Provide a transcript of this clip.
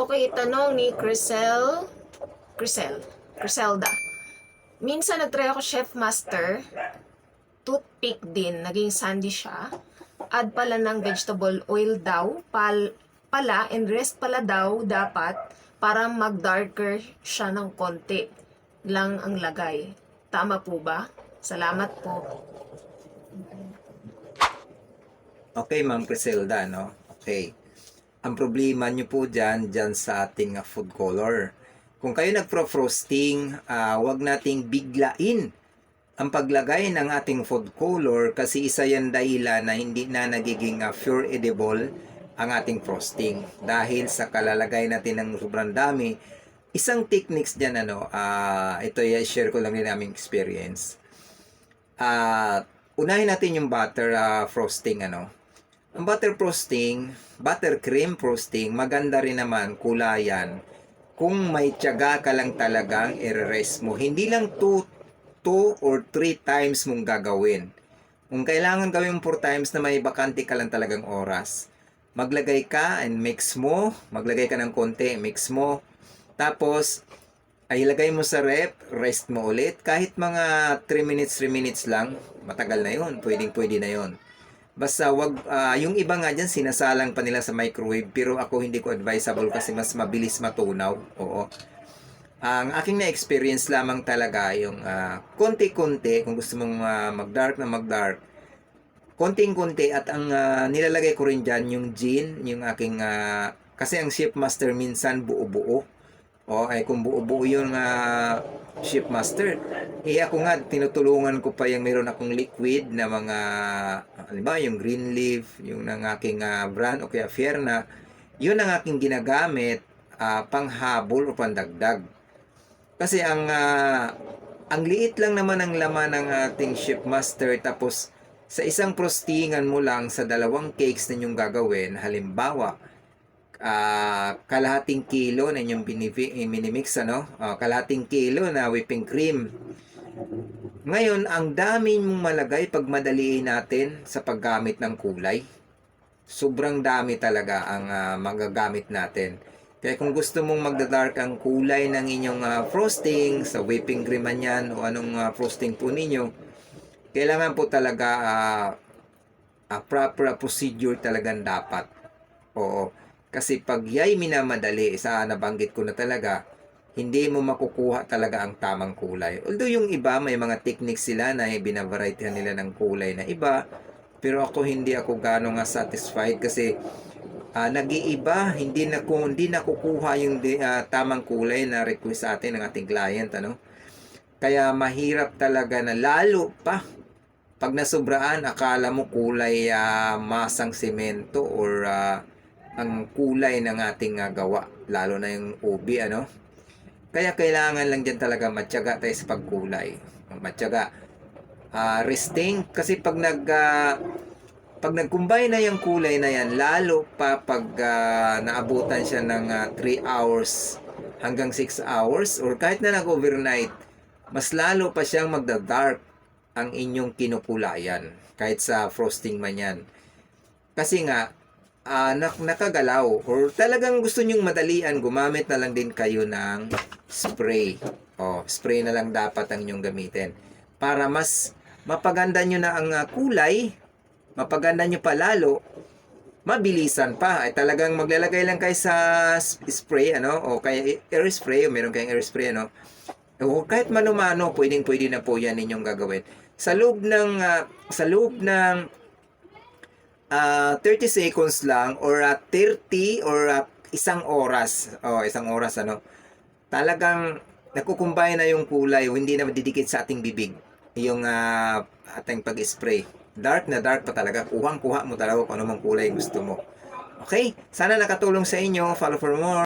Okay, tanong ni Crisel. Crisel. Criselda. Minsan nagtry ako Chef Master. Toothpick din. Naging sandy siya. Add pala ng vegetable oil daw. Pal pala and rest pala daw dapat para mag-darker siya ng konti lang ang lagay. Tama po ba? Salamat po. Okay, Ma'am Criselda, no? Okay. Ang problema nyo po dyan, dyan sa ating ah, food color. Kung kayo nagpro-frosting, ah, wag nating biglain ang paglagay ng ating food color kasi isa yan dahilan na hindi na nagiging ah, pure edible ang ating frosting. Dahil sa kalalagay natin ng sobrang dami, isang techniques dyan, ano, ah, ito i-share ko lang din aming experience. Ah, unahin natin yung butter ah, frosting, ano. Ang butter frosting, buttercream frosting, maganda rin naman, kulayan. Kung may tiyaga ka lang talagang i-rest mo, hindi lang 2 2 or 3 times mong gagawin. Kung kailangan gawin mo 4 times na may bakante ka lang talagang oras, maglagay ka and mix mo, maglagay ka ng konti, mix mo, tapos ay ilagay mo sa rep, rest mo ulit, kahit mga 3 minutes, 3 minutes lang, matagal na yun, pwedeng pwede na yun. Basta wag ah, yung iba nga diyan sinasalang pa nila sa microwave pero ako hindi ko advisable kasi mas mabilis matunaw. Oo. Ang aking na-experience lamang talaga yung ah, konti-konti kung gusto mong ah, mag-dark na mag-dark. Konting-konti at ang ah, nilalagay ko rin diyan yung gin, yung aking ah, kasi ang ship master minsan buo-buo. O ay kung buo-buo yung uh, shipmaster, eh ako nga tinutulungan ko pa yung meron akong liquid na mga ano ba, yung green leaf, yung ng aking ah, brand o kaya Fierna, yun ang aking ginagamit ah, panghabol o pandagdag. Kasi ang ah, ang liit lang naman ang laman ng ating shipmaster tapos sa isang prostingan mo lang sa dalawang cakes na inyong gagawin, halimbawa, ah kalahating kilo na inyong eh, minimix, ano? Ah, kalahating kilo na whipping cream. Ngayon, ang dami mong malagay pag madaliin natin sa paggamit ng kulay. Sobrang dami talaga ang ah, magagamit natin. Kaya kung gusto mong magda-dark ang kulay ng inyong ah, frosting, sa whipping cream man yan o anong ah, frosting po ninyo, kailangan po talaga ah, ah, proper procedure talagang dapat. Oo. Kasi pag yay minamadali, sa nabanggit ko na talaga, hindi mo makukuha talaga ang tamang kulay. Although yung iba, may mga techniques sila na binavarietyhan nila ng kulay na iba. Pero ako hindi ako gano'ng nga satisfied kasi ah, nag-iiba, hindi na ko hindi nakukuha yung ah, tamang kulay na request sa atin ng ating client ano. Kaya mahirap talaga na lalo pa pag nasobraan akala mo kulay ah, masang semento or ah, ang kulay ng ating ah, gawa lalo na yung ubi ano. Kaya kailangan lang dyan talaga matyaga tayo sa pagkulay. Matyaga. Ah, resting kasi pag nag ah, pag nag-combine na yung kulay na yan, lalo pa pag ah, naabutan siya ng 3 hours hanggang 6 hours or kahit na nag-overnight, mas lalo pa siyang magda-dark ang inyong kinukulayan kahit sa frosting man yan. Kasi nga, ah, nak- nakagalaw or talagang gusto nyong madalian, gumamit na lang din kayo ng spray. O, spray na lang dapat ang inyong gamitin. Para mas mapaganda nyo na ang ah, kulay, mapaganda nyo pa lalo, mabilisan pa. Ay talagang maglalagay lang kayo sa spray, ano, o kaya air spray, o meron kayong air spray, ano. O kahit mano-mano, pwedeng pwede na po yan ninyong gagawin. Sa loob ng, ah, sa loob ng ah, 30 seconds lang or ah, 30 or ah, isang oras. Oh, isang oras ano. Talagang nakukumbay na yung kulay hindi na madidikit sa ating bibig yung ah, ating pag-spray. Dark na dark pa talaga. Kuhang-kuha mo talaga kung ano mang kulay gusto mo. Okay? Sana nakatulong sa inyo. Follow for more.